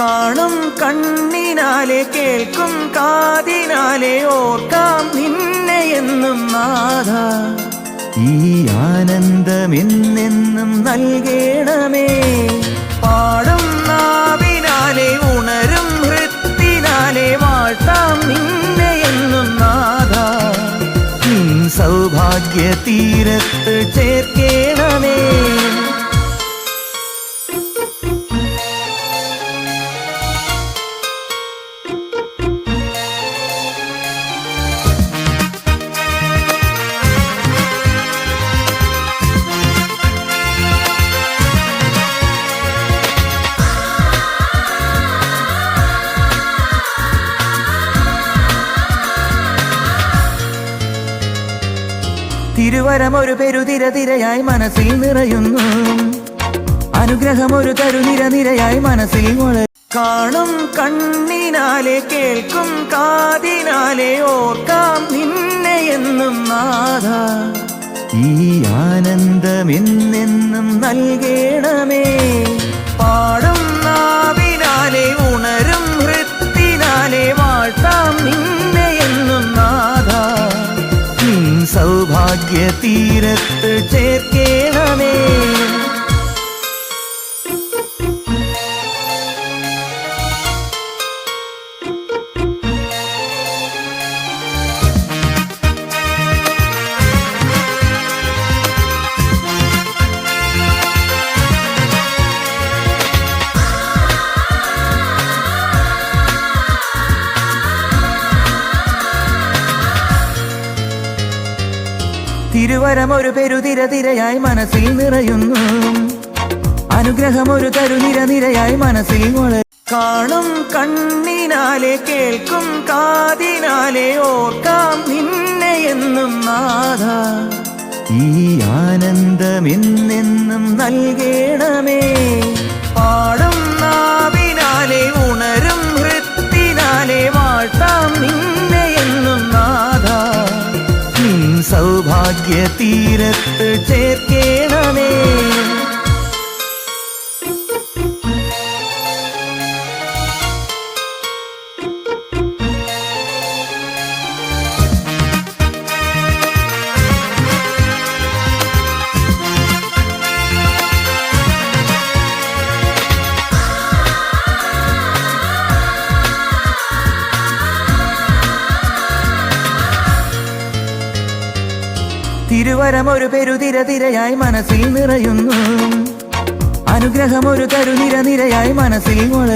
കാണും കണ്ണിനാലെ കേൾക്കും കാതിനാലെ ഓർക്കാം നിന്നെ എന്നും നാഥ. ഈ ആനന്ദം എന്നെന്നും നൽകേണമേ. പാടും നാവിനാലെ ഉണരും ഹൃത്തിനാലെ വാഴ്ത്താം നിന്നെ എന്നും നാഥ. സൗഭാഗ്യ തീരത്ത് ചേർക്കേണമേ. തിരുവരം ഒരു പെരുതിര തിരയായി മനസ്സിൽ നിറയുന്നു. അനുഗ്രഹം ഒരു തരുനിര നിരയായി മനസ്സിൽ മുള കാണും കണ്ണിനാലെ കേൾക്കും കാതിനാലെ ഓർക്കാം നിന്നെ എന്നും നാഥ. ഈ ആനന്ദം എന്നെന്നും നൽകണമേ. സൗഭാഗ്യ തീരത്ത് ചേർക്കേണമേ തിരുവരം ഒരു പെരുതിര തിരയായി മനസ്സിൽ നിറയുന്നു. അനുഗ്രഹം ഒരു തരുനിര നിരയായി മനസ്സിൽ കാണും കണ്ണിനാലെ കേൾക്കും കാതിനാലെ ഓർക്കാം നിന്നെ എന്നും നാഥ. ഈ ആനന്ദം എന്നെന്നും നൽകണമേ. നിൻ സൗഭാഗ്യ തീരത്ത് തിരുവരം ഒരു പെരുതിര തിരയായി മനസ്സിൽ നിറയുന്നു. അനുഗ്രഹം ഒരു തരുനിര നിരയായി മനസ്സിൽ മുള